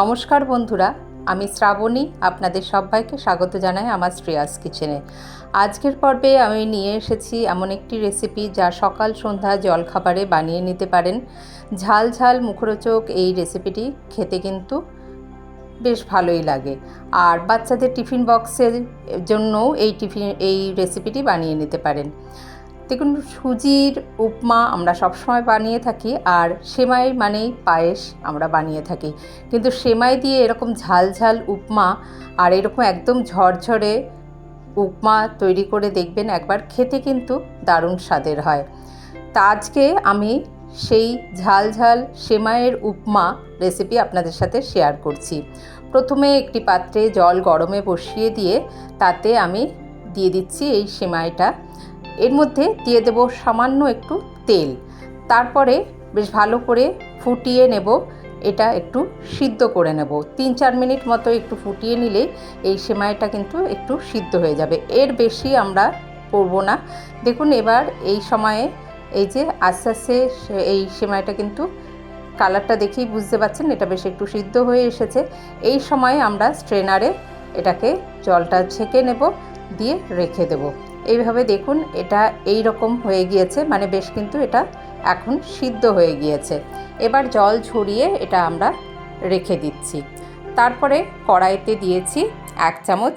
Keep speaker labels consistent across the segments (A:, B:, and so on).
A: নমস্কার বন্ধুরা, আমি শ্রাবণী, আপনাদের সবাইকে স্বাগত জানাই আমার শ্রেয়াস কিচেনে। আজকের পর্বে আমি নিয়ে এসেছি এমন একটি রেসিপি যা সকাল সন্ধ্যা জলখাবারে বানিয়ে নিতে পারেন। ঝাল ঝাল মুখরোচক এই রেসিপিটি খেতে কিন্তু বেশ ভালোই লাগে। আর বাচ্চাদের টিফিন বক্সের জন্যও এই টিফিন, এই রেসিপিটি বানিয়ে নিতে পারেন। দেখুন, সুজির উপমা আমরা সবসময় বানিয়ে থাকি আর সেমাই মানেই পায়েস আমরা বানিয়ে থাকি। কিন্তু সেমাই দিয়ে এরকম ঝাল ঝাল উপমা আর এরকম একদম ঝরঝরে উপমা তৈরি করে দেখবেন একবার খেতে কিন্তু দারুণ স্বাদের হয়। তা আজকে আমি সেই ঝাল ঝাল সেমাইয়ের উপমা রেসিপি আপনাদের সাথে শেয়ার করছি। প্রথমে একটি পাত্রে জল গরমে বসিয়ে দিয়ে তাতে আমি দিয়ে দিচ্ছি এই সেমাইটা। এর মধ্যে দিয়ে দেব সামান্য একটু তেল। তারপরে বেশ ভালো করে ফুটিয়ে নেব। এটা একটু সিদ্ধ করে নেব। তিন চার মিনিট মতো একটু ফুটিয়ে নিলেই এই সেমাইটা কিন্তু একটু সিদ্ধ হয়ে যাবে। এর বেশি আমরা করব না। দেখুন, এবার এই সময়ে এই যে আস্তে আস্তে এই সেমাইটা কিন্তু কালারটা দেখেই বুঝতে পারছেন এটা বেশ একটু সিদ্ধ হয়ে এসেছে। এই সময়ে আমরা স্ট্রেনারে এটাকে জলটা ছেঁকে নেব, দিয়ে রেখে দেব। এইভাবে দেখুন, এটা এই রকম হয়ে গিয়েছে মানে বেশ কিন্তু এটা এখন সিদ্ধ হয়ে গিয়েছে। এবার জল ঝরিয়ে এটা আমরা রেখে দিচ্ছি। তারপরে কড়াইতে দিয়েছি এক চামচ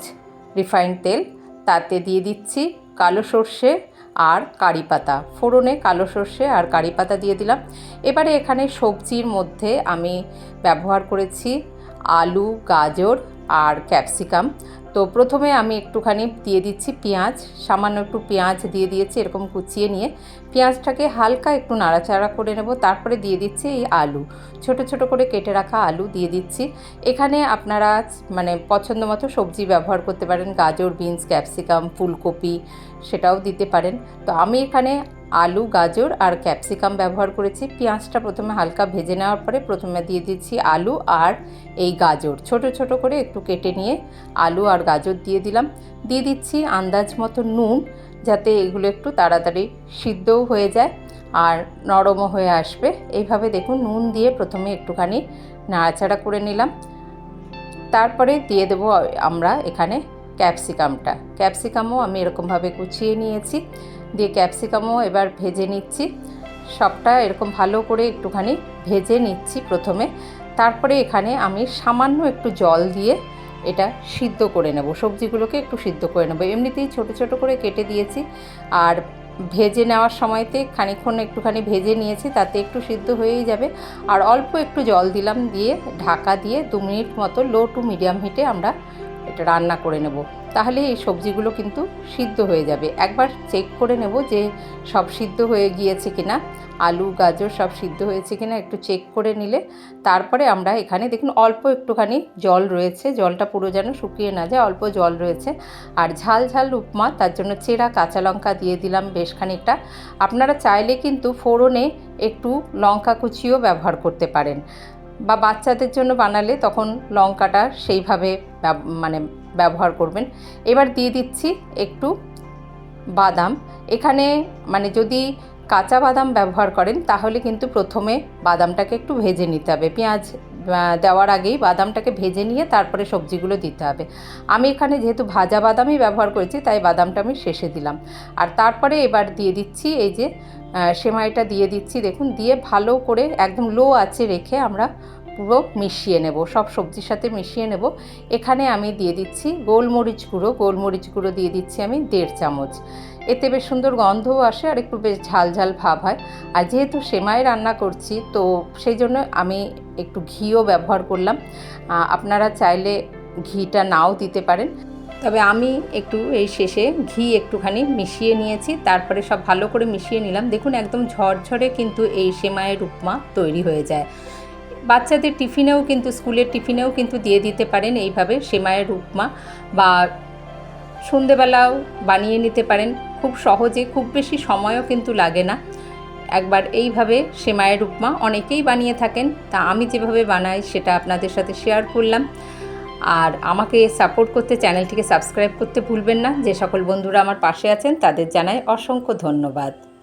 A: রিফাইন্ড তেল, তাতে দিয়ে দিচ্ছি কালো সর্ষে আর কারি পাতা। ফোড়নে কালো সর্ষে আর কারি পাতা দিয়ে দিলাম। এবারে এখানে সবজির মধ্যে আমি ব্যবহার করেছি আলু, গাজর আর ক্যাপসিকাম। তো প্রথমে আমি একটুখানি দিয়ে দিচ্ছি পেঁয়াজ, সামান্য একটু পেঁয়াজ দিয়ে দিয়েছি, এরকম কুচিয়ে নিয়ে। পেঁয়াজটাকে হালকা একটু নাড়াচাড়া করে নেব, তারপরে দিয়ে দিচ্ছি এই আলু। ছোট ছোট করে কেটে রাখা আলু দিয়ে দিচ্ছি। এখানে আপনারা মানে পছন্দ মতো সবজি ব্যবহার করতে পারেন, গাজর, বিনস, ক্যাপসিকাম, ফুলকপি, সেটাও দিতে পারেন। তো আমি এখানে আলু, গাজর আর ক্যাপসিকাম ব্যবহার করেছি। পেঁয়াজটা প্রথমে হালকা ভেজে নেওয়ার পরে প্রথমে দিয়ে দিচ্ছি আলু আর এই গাজর। ছোট ছোট করে একটু কেটে নিয়ে আলু আর গাজর দিয়ে দিলাম। দিয়ে দিচ্ছি আন্দাজ মতো নুন যাতে এগুলো একটু তাড়াতাড়ি সিদ্ধও হয়ে যায় আর নরমও হয়ে আসবে। এইভাবে দেখুন, নুন দিয়ে প্রথমে একটুখানি নাড়াচাড়া করে নিলাম। তারপরে দিয়ে দেবো আমরা এখানে ক্যাপসিকামটা। ক্যাপসিকামও আমি এরকমভাবে কুচিয়ে নিয়েছি। দিয়ে ক্যাপসিকামও এবার ভেজে নিচ্ছি। সবটা এরকম ভালো করে একটুখানি ভেজে নিচ্ছি প্রথমে। তারপরে এখানে আমি সামান্য একটু জল দিয়ে এটা সিদ্ধ করে নেব। সবজিগুলোকে একটু সিদ্ধ করে নেব। এমনিতেই ছোট ছোট করে কেটে দিয়েছি। আর ভেজে নেওয়ার সময়তে খানিক্ষণ একটুখানি ভেজে নিয়েছি, তাতে একটু সিদ্ধ হয়েই যাবে। আর অল্প একটু জল দিলাম দিয়ে ঢাকা দিয়ে দু মিনিট মতো লো টু মিডিয়াম হিটে আমরা এটা রান্না করে নেব। তাহলে এই সবজিগুলো কিন্তু সিদ্ধ হয়ে যাবে। একবার চেক করে নেব যে সব সিদ্ধ হয়ে গিয়েছে কিনা। আলু, গাজর সব সিদ্ধ হয়েছে কিনা একটু চেক করে নিলে। তারপরে আমরা এখানে দেখুন অল্প একটুখানি জল রয়েছে। জলটা পুরো যেন শুকিয়ে না যায়, অল্প জল রয়েছে। আর ঝাল ঝাল উপমা, তার জন্য চেরা, কাঁচা লঙ্কা দিয়ে দিলাম বেশ খানিকটা। আপনারা চাইলে কিন্তু ফোড়নে একটু লঙ্কা কুচিও ব্যবহার করতে পারেন। বা বাচ্চাদের জন্য বানালে তখন লঙ্কাটা সেইভাবে মানে ব্যবহার করবেন। এবার দিয়ে দিচ্ছি একটু বাদাম। এখানে মানে যদি কাঁচা বাদাম ব্যবহার করেন, তাহলে কিন্তু প্রথমে বাদামটাকে একটু ভেজে নিতে হবে। পেঁয়াজ দেওয়ার আগেই বাদামটাকে ভেজে নিয়ে তারপরে সবজিগুলো দিতে হবে। আমি এখানে যেহেতু ভাজা বাদামই ব্যবহার করেছি, তাই বাদামটা আমি শেষে দিলাম। আর তারপরে এবার দিয়ে দিচ্ছি এই যে সেমাইটা দিয়ে দিচ্ছি। দেখুন, দিয়ে ভালো করে একদম লো আছে রেখে আমরা পুরো মিশিয়ে নেব, সব সবজির সাথে মিশিয়ে নেব। এখানে আমি দিয়ে দিচ্ছি গোলমরিচ গুঁড়ো গোলমরিচ গুঁড়ো দিয়ে দিচ্ছি আমি দেড় চামচ। এতে বেশ সুন্দর গন্ধও আসে আর একটু বেশ ঝাল ঝাল ভাব হয়। আর যেহেতু সেমাই রান্না করছি, তো সেই জন্য আমি একটু ঘিও ব্যবহার করলাম। আপনারা চাইলে ঘিটা নাও দিতে পারেন। তবে আমি একটু এই শেষে ঘি একটুখানি মিশিয়ে নিয়েছি, তারপরে সব ভালো করে মিশিয়ে নিলাম। দেখুন, একদম ঝরঝরে কিন্তু এই সেমাইয়ের উপমা তৈরি হয়ে যায়। বাচ্চাদের টিফিনেও কিন্তু, স্কুলের টিফিনেও কিন্তু দিয়ে দিতে পারেন এইভাবে সেমাইয়ের উপমা বা সন্ধেবেলাও বানিয়ে নিতে পারেন। খুব সহজে, খুব বেশি সময়ও কিন্তু লাগে না। একবার এইভাবে সেমাইয়ের উপমা অনেকেই বানিয়ে থাকেন। তা আমি যেভাবে বানাই সেটা আপনাদের সাথে শেয়ার করলাম। আর আমাকে সাপোর্ট করতে, চ্যানেলটিকে সাবস্ক্রাইব করতে ভুলবেন না। যে সকল বন্ধুরা আমার পাশে আছেন তাদের জানাই অসংখ্য ধন্যবাদ।